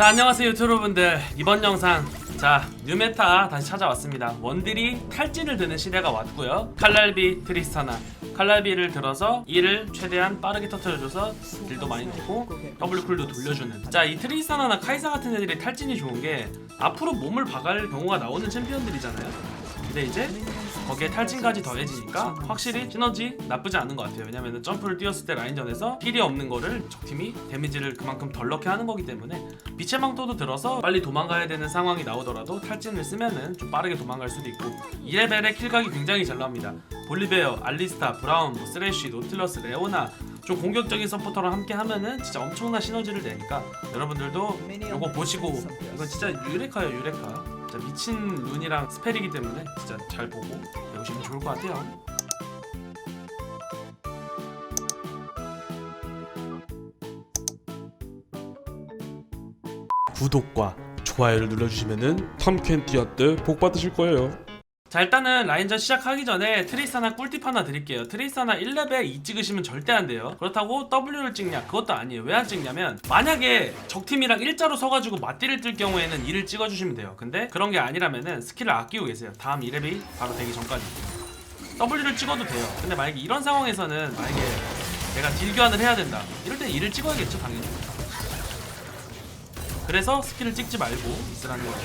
자 안녕하세요 유튜브 여러분들. 이번 영상 자 뉴메타 다시 찾아왔습니다. 원딜이 탈진을 드는 시대가 왔고요. 칼날비 트리스타나 칼날비를 들어서 이를 최대한 빠르게 터트려줘서 딜도 많이 되고 더블 쿨도 돌려주는. 자 이 트리스타나나 카이사 같은 애들이 탈진이 좋은 게 앞으로 몸을 박을 경우가 나오는 챔피언들이잖아요. 근데 이제 거기에 탈진까지 더해지니까 확실히 시너지 나쁘지 않은 것 같아요. 왜냐면 점프를 뛰었을 때 라인전에서 힐이 없는 거를 적팀이 데미지를 그만큼 덜 넣게 하는 거기 때문에 빛의 망토도 들어서 빨리 도망가야 되는 상황이 나오더라도 탈진을 쓰면은 좀 빠르게 도망갈 수도 있고 2레벨의 킬각이 굉장히 잘 나옵니다. 볼리베어, 알리스타, 브라운, 뭐 쓰레쉬, 노틸러스, 레오나 좀 공격적인 서포터랑 함께 하면은 진짜 엄청난 시너지를 내니까 여러분들도 요거 보시고 이건 진짜 유레카예요 유레카 진짜 미친 룬이랑 스펠이기 때문에 진짜 잘 보고 배우시면 좋을 것 같아요 구독과 좋아요를 눌러주시면은 탐켄티아 때 복 받으실 거예요. 자 일단은 라인전 시작하기 전에 트레이스 하나 꿀팁 하나 드릴게요. 트레이스 하나 1레벨 2 찍으시면 절대 안 돼요. 그렇다고 W를 찍냐? 그것도 아니에요. 왜 안 찍냐면 만약에 적팀이랑 일자로 서가지고 맞디를 뜰 경우에는 2를 찍어주시면 돼요. 근데 그런 게 아니라면은 스킬을 아끼고 계세요. 다음 2레벨이 바로 되기 전까지. W를 찍어도 돼요. 근데 만약에 이런 상황에서는 만약에 내가 딜 교환을 해야 된다. 이럴 땐 2를 찍어야겠죠 당연히. 그래서 스킬을 찍지 말고 있으라는 거예요.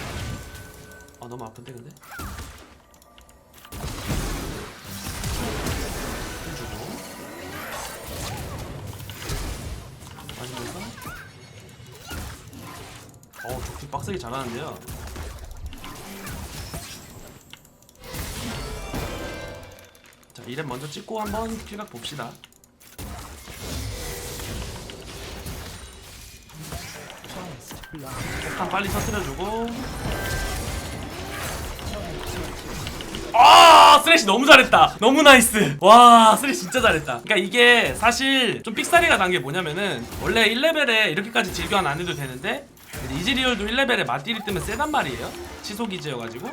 아 너무 아픈데 근데 적팀 빡세게 잘하는데요. 자 이랩 먼저 찍고 한번 킬각 봅시다. 폭탄 빨리 터뜨려주고. 아 쓰레쉬 너무 잘했다. 너무 나이스. 와 쓰레쉬 진짜 잘했다. 그러니까 이게 사실 좀 삑사리가 난 게 뭐냐면은 원래 1레벨에 이렇게까지 질교환 안 해도 되는데 이제 이즈리얼도 1레벨에 맞디리 뜨면 세단 말이에요. 치속 이즈여가지고.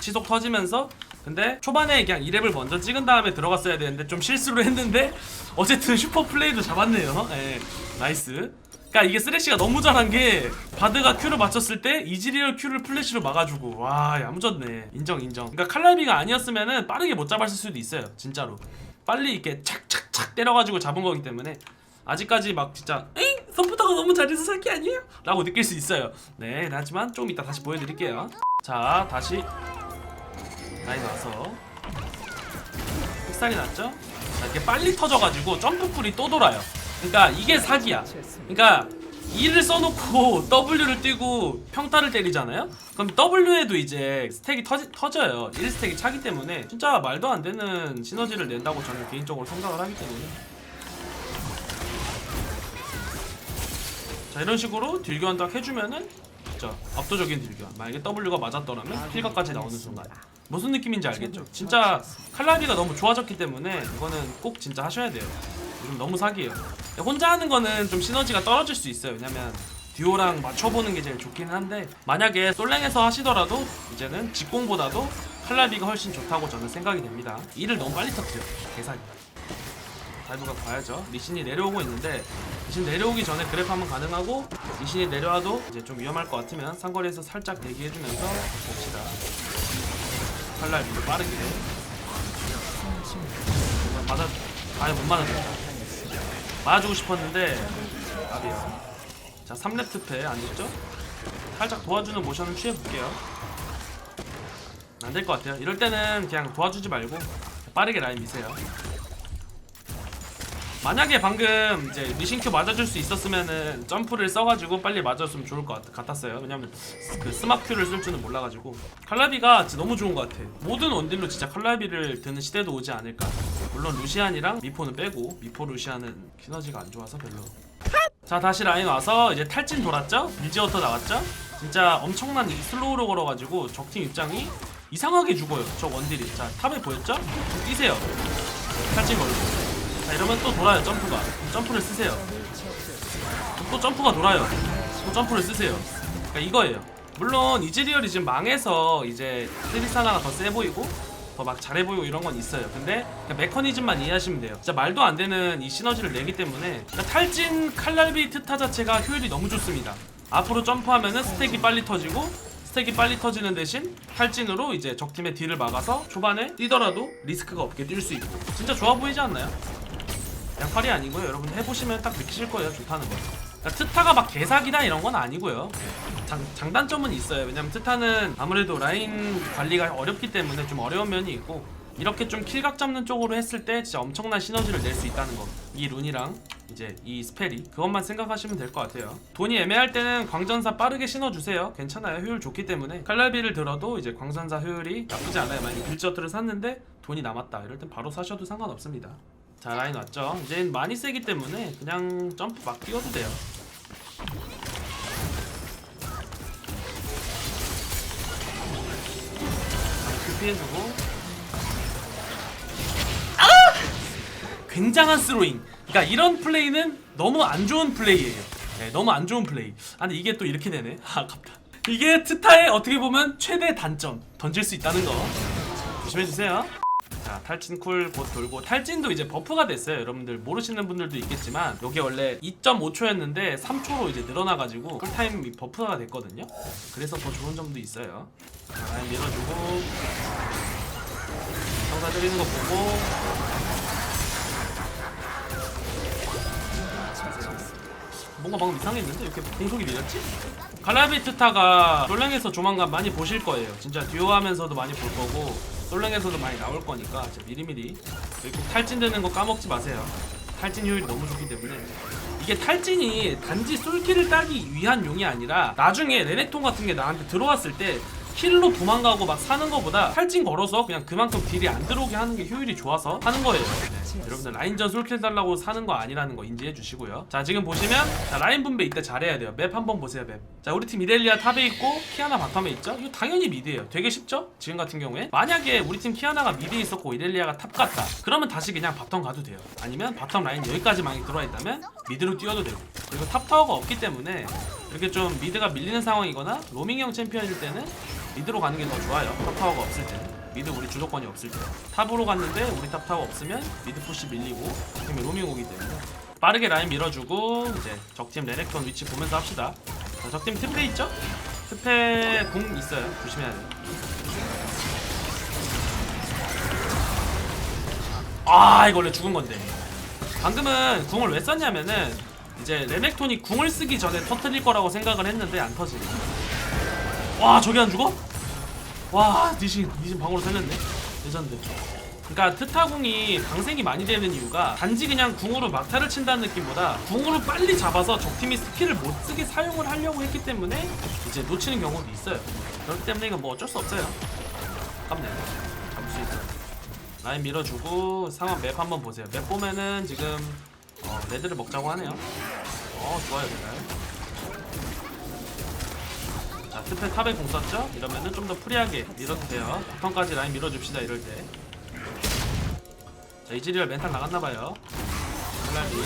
치속 터지면서. 근데 초반에 그냥 2렙을 먼저 찍은 다음에 들어갔어야 되는데 좀 실수를 했는데 어쨌든 슈퍼 플레이도 잡았네요. 예. 나이스. 그러니까 이게 쓰레쉬가 너무 잘한 게 바드가 Q를 맞췄을 때 이즈리얼 Q를 플래시로 막아주고. 와 야무졌네. 인정 인정. 그러니까 칼날비가 아니었으면은 빠르게 못 잡았을 수도 있어요. 진짜로. 빨리 이렇게 착착착 때려가지고 잡은 거기 때문에 아직까지 막 진짜 에잉? 서포터가 너무 잘해서 사기 아니에요? 라고 느낄 수 있어요. 네 하지만 좀 이따 다시 보여드릴게요. 자 다시. 라인 와서. 픽살이 났죠? 자 이렇게 빨리 터져가지고 점프풀이 또 돌아요. 그러니까 이게 사기야. 그러니까 E를 써놓고 W를 띄고 평타를 때리잖아요? 그럼 W에도 이제 스택이 터지, 터져요. 1스택이 차기 때문에 진짜 말도 안 되는 시너지를 낸다고 저는 개인적으로 생각을 하기 때문에 자 이런 식으로 딜교환 딱 해주면은 진짜 압도적인 딜교환. 만약에 W가 맞았더라면 킬각까지 나오는 순간. 무슨 느낌인지 알겠죠? 진짜 칼라비가 너무 좋아졌기 때문에 이거는 꼭 진짜 하셔야 돼요. 요즘 너무 사기예요. 혼자 하는 거는 좀 시너지가 떨어질 수 있어요. 왜냐면 듀오랑 맞춰보는 게 제일 좋긴 한데 만약에 솔랭에서 하시더라도 이제는 직공보다도 칼라비가 훨씬 좋다고 저는 생각이 됩니다. 이를 너무 빨리 터뜨려 계산이 다이브가 봐야죠. 리신이 내려오고 있는데 리신 내려오기 전에 그래프 한번 가능하고 리신이 내려와도 이제 좀 위험할 것 같으면 상거리에서 살짝 대기해주면서 봅시다. 칼날비도 빠르게. 맞아 아예 못 맞았다 맞아주고 싶었는데 아비요. 자 3렙 특패 안 됐죠? 살짝 도와주는 모션을 취해볼게요. 안 될 것 같아요. 이럴 때는 그냥 도와주지 말고 빠르게 라인 미세요 만약에 방금 이제 리신큐 맞아줄 수 있었으면은 점프를 써가지고 빨리 맞았으면 좋을 것 같, 같았어요. 왜냐면 그 스마큐를 쓸 줄은 몰라가지고. 칼라비가 진짜 너무 좋은 것 같아. 모든 원딜로 진짜 칼라비를 드는 시대도 오지 않을까. 물론 루시안이랑 미포는 빼고 미포 루시안은 시너지가 안 좋아서 별로. 자 다시 라인 와서 이제 탈진 돌았죠? 밀지어터 나왔죠? 진짜 엄청난 이 슬로우로 걸어가지고 적팀 입장이 이상하게 죽어요. 저 원딜이. 자 탑에 보였죠? 좀 뛰세요. 탈진 걸고 자 이러면 또 돌아요 점프가. 점프를 쓰세요. 또 점프가 돌아요. 또 점프를 쓰세요. 그러니까 이거예요. 물론 이즈리얼이 지금 망해서 이제 트리사나가 더 세 보이고 더 막 잘해 보이고 이런 건 있어요. 근데 메커니즘만 이해하시면 돼요. 진짜 말도 안 되는 이 시너지를 내기 때문에 그러니까 탈진 칼날비 트타 자체가 효율이 너무 좋습니다. 앞으로 점프하면은 스택이 빨리 터지고 스택이 빨리 터지는 대신 탈진으로 이제 적팀의 딜을 막아서 초반에 뛰더라도 리스크가 없게 뛸 수 있고. 진짜 좋아 보이지 않나요? 양팔이 아니고요 여러분 해보시면 딱 느끼실 거예요 좋다는 거 그러니까 트타가 막 개사기다 이런 건 아니고요 장, 장단점은 있어요 왜냐면 트타는 아무래도 라인 관리가 어렵기 때문에 좀 어려운 면이 있고 이렇게 좀 킬각 잡는 쪽으로 했을 때 진짜 엄청난 시너지를 낼 수 있다는 거. 이 룬이랑 이제 이 스펠이 그것만 생각하시면 될 것 같아요. 돈이 애매할 때는 광전사 빠르게 신어주세요. 괜찮아요. 효율 좋기 때문에 칼날비를 들어도 이제 광전사 효율이 나쁘지 않아요. 만약 빌저트를 샀는데 돈이 남았다. 이럴 땐 바로 사셔도 상관없습니다. 자 라인 왔죠. 이제 많이 세기 때문에 그냥 점프 막 뛰어도 돼요. 그 피해주고 굉장한 스로잉. 그러니까 이런 플레이는 너무 안 좋은 플레이예요. 네, 너무 안 좋은 플레이. 아 근데 이게 또 이렇게 되네. 아, 아깝다. 이게 트타의 어떻게 보면 최대 단점. 던질 수 있다는 거. 조심해 주세요. 자, 탈진 쿨곧 돌고 탈진도 이제 버프가 됐어요. 여러분들 모르시는 분들도 있겠지만 이게 원래 2.5초였는데 3초로 이제 늘어나가지고 쿨타임이 버프가 됐거든요. 그래서 더 좋은 점도 있어요. 자, 라인 밀어주고 성사 때리는 거 보고 뭔가 방금 이상했는데 이렇게 공속이 느렸지? 갈라비트타가 솔랭에서 조만간 많이 보실 거예요. 진짜 듀오 하면서도 많이 볼 거고 솔랭에서도 많이 나올 거니까 미리미리 탈진되는 거 까먹지 마세요. 탈진 효율이 너무 좋기 때문에 이게 탈진이 단지 솔킬을 따기 위한 용이 아니라 나중에 레넥톤 같은 게 나한테 들어왔을 때 킬로 도망가고 막 사는 거보다 탈진 걸어서 그냥 그만큼 딜이 안 들어오게 하는 게 효율이 좋아서 하는 거예요. 네. 여러분들 라인전 솔킬 달라고 사는 거 아니라는 거 인지해 주시고요. 자 지금 보시면 자, 라인 분배 이때 잘해야 돼요. 맵 한번 보세요 맵. 자 우리 팀 이렐리아 탑에 있고 키아나 바텀에 있죠. 이거 당연히 미드예요. 되게 쉽죠? 지금 같은 경우에 만약에 우리 팀 키아나가 미드에 있었고 이렐리아가 탑 갔다. 그러면 다시 그냥 바텀 가도 돼요. 아니면 바텀 라인 여기까지 많이 들어와 있다면 미드로 뛰어도 되고. 그리고 탑 타워가 없기 때문에 이렇게 좀 미드가 밀리는 상황이거나 로밍형 챔피언일 때는 미드로 가는 게 더 좋아요. 탑 타워가 없을 때는. 미드 우리 주도권이 없을 때. 탑으로 갔는데 우리 탑 타워 없으면 미드 푸시 밀리고 팀이 로밍 오기 때문에 빠르게 라인 밀어주고 이제 적팀 레넥톤 위치 보면서 합시다. 자, 적팀 트페 있죠? 트페 궁 있어요. 조심해야 돼요. 아 이거 원래 죽은 건데. 방금은 궁을 왜 썼냐면은 이제 레넥톤이 궁을 쓰기 전에 터트릴 거라고 생각을 했는데 안 터지네. 와 저기 안 죽어? 와 니신 니신 방으로 살렸네. 레전드 그러니까 트타궁이 방생이 많이 되는 이유가 단지 그냥 궁으로 막타를 친다는 느낌보다 궁으로 빨리 잡아서 적팀이 스킬을 못 쓰게 사용을 하려고 했기 때문에 이제 놓치는 경우도 있어요. 그렇기 때문에 이건 뭐 어쩔 수 없어요. 아깝네. 잡을 수 있어 라인 밀어주고 상황 맵 한번 보세요. 맵 보면은 지금 어, 레드를 먹자고 하네요. 어 좋아요 그날 자, 스페 탑에 공 썼죠? 이러면은 좀 더 프리하게 밀어도 돼요. 바텀까지 라인 밀어줍시다, 이럴 때. 자, 이즈리얼 멘탈 나갔나봐요. 칼날비.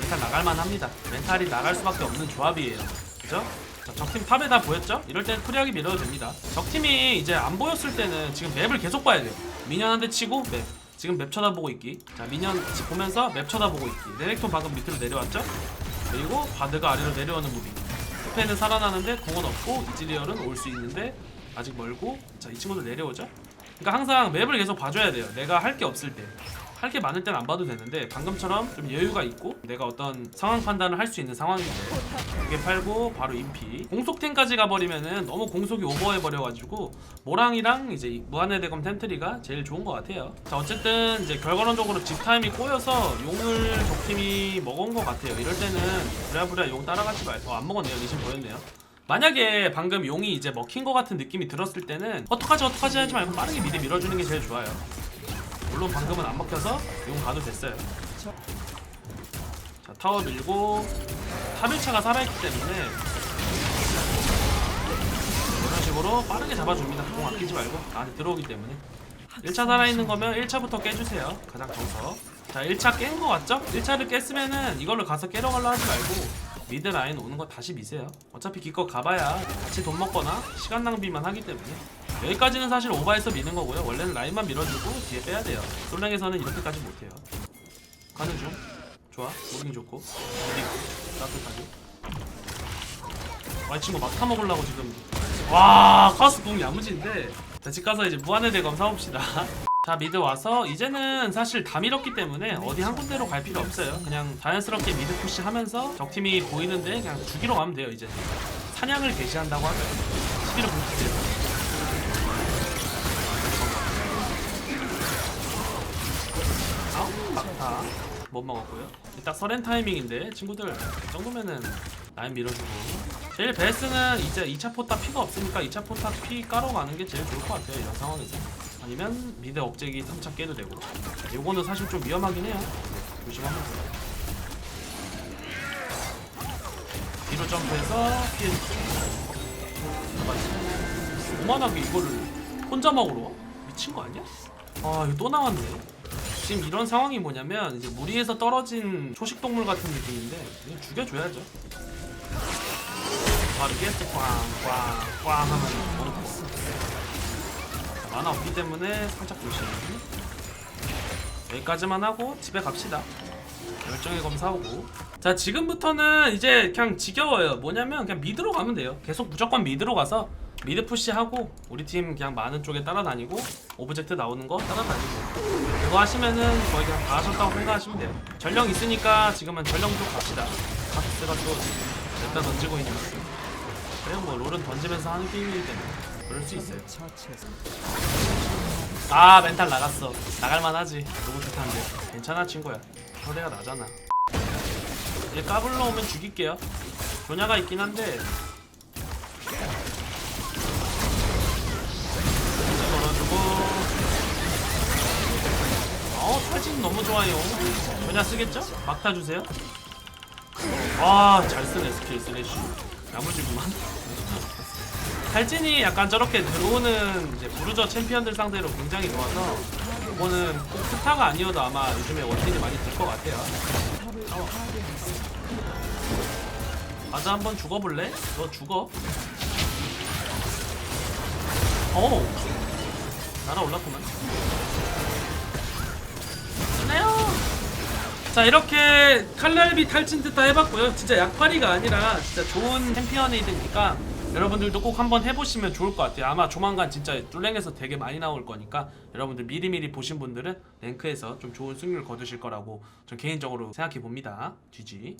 멘탈 나갈만 합니다. 멘탈이 나갈 수밖에 없는 조합이에요. 그죠? 자, 적팀 탑에 다 보였죠? 이럴 땐 프리하게 밀어도 됩니다. 적팀이 이제 안 보였을 때는 지금 맵을 계속 봐야 돼요. 대 치고 맵. 지금 맵 쳐다보고 있기. 자, 미년 보면서 맵 쳐다보고 있기. 레넥톤 방금 밑으로 내려왔죠? 그리고 바드가 아래로 내려오는 무빙. 스페는 살아나는데 공은 없고 이즈리얼은 올 수 있는데 아직 멀고 자 이 친구들 내려오죠? 그러니까 항상 맵을 계속 봐줘야 돼요. 내가 할 게 없을 때 할 게 많을 땐 안 봐도 되는데 방금처럼 좀 여유가 있고 내가 어떤 상황 판단을 할 수 있는 상황인데 두개 팔고 바로 인피. 공속템까지 가버리면은 너무 공속이 오버해버려가지고 모랑이랑 이제 이 무한의 대검 텐트리가 제일 좋은 것 같아요. 자 어쨌든 이제 결과론적으로 집 타임이 꼬여서 용을 적팀이 먹은 것 같아요. 이럴 때는 부랴부랴 용 따라가지 말고 어, 안 먹었네요. 니신 보였네요. 만약에 방금 용이 이제 먹힌 것 같은 느낌이 들었을 때는 어떡하지 어떡하지 하지 말고 빠르게 미리 밀어주는 게 제일 좋아요 물론 방금은 안 먹혀서 용 가도 됐어요. 자 타워 밀고 탑일차가 살아있기 때문에 이런 식으로 빠르게 잡아줍니다. 공 아끼지 말고. 나한테 들어오기 때문에. 1차 살아있는 거면 1차부터 깨주세요. 가장 정석 자 1차 깬 거 같죠? 1차를 깼으면은 이걸로 가서 깨러 갈라 하지 말고 미드 라인 오는 거 다시 미세요. 어차피 기껏 가봐야 같이 돈 먹거나 시간 낭비만 하기 때문에 여기까지는 사실 오버해서 미는 거고요 원래는 라인만 밀어주고 뒤에 빼야 돼요 솔랭에서는 이렇게까지 못해요 가는 중 좋아 무빙 좋고 어디고 따뜻하게 와, 이 친구 막타 먹으려고 지금. 와, 카스 공 야무진데. 자, 집 가서 이제 무한의 대검 사봅시다. 자, 미드 와서 이제는 사실 다 밀었기 때문에 어디 한 군데로 갈 필요 없어요. 그냥 자연스럽게 미드 푸시 하면서 적팀이 보이는데 그냥 죽이러 가면 돼요, 이제. 사냥을 개시한다고 하면 못 먹었고요. 딱 서렌 타이밍인데 친구들 이 정도면은 라인 밀어주고. 제일 베스트는 이제 2차 포탑 피가 없으니까 2차 포탑 피 까러 가는 게 제일 좋을 것 같아요 이런 상황에서. 아니면 미드 억제기 3차 깨도 되고. 요거는 사실 좀 위험하긴 해요. 조심하면서 뒤로 점프해서 피해주고. 오만하게 이거를 혼자 먹으러 와? 미친 거 아니야? 아 이거 또 나왔네 지금 이런 상황이 뭐냐면 이제 무리에서 떨어진 초식 동물 같은 느낌인데 그냥 죽여줘야죠. 바로 게스트 꽝꽝꽝 하면 거. 만화 없기 때문에 살짝 조심. 여기까지만 하고 집에 갑시다. 열정의 검 사 오고. 자 지금부터는 이제 그냥 지겨워요. 뭐냐면 그냥 미드로 가면 돼요. 계속 무조건 미드로 가서 미드 푸시하고 우리 팀 그냥 많은 쪽에 따라다니고 오브젝트 나오는 거 따라다니고 그거 하시면은 거의 그냥 다 하셨다고 생각하시면 돼요. 전령 있으니까 지금은 전령 쪽 갑시다. 카스가 또 냈다 던지고 있는 거. 그래요 뭐 롤은 던지면서 하는 게임이기 때문에 그럴 수 있어요. 아 멘탈 나갔어. 나갈만하지. 너무 좋다는데. 괜찮아 친구야. 혈대가 나잖아. 이제 까불러 오면 죽일게요. 조냐가 있긴 한데 어 탈진 너무 좋아요 전야 쓰겠죠? 막타 주세요 아잘 쓰네 스킬 슬래시 야무지구만 탈진이 약간 저렇게 들어오는 이제 부르저 챔피언들 상대로 굉장히 좋아서 이거는 꼭 스타가 아니어도 아마 요즘에 원딜이 많이 들 것 같아요 어. 아자 한번 죽어볼래? 너 죽어 어 날아올랐구만 자 이렇게 칼날비 탈진 뜻다 해봤고요. 진짜 약팔이가 아니라 진짜 좋은 챔피언이드니까 여러분들도 꼭 한번 해보시면 좋을 것 같아요. 아마 조만간 진짜 뚫랭에서 되게 많이 나올 거니까 여러분들 미리미리 보신 분들은 랭크에서 좀 좋은 승률 거두실 거라고 전 개인적으로 생각해 봅니다. GG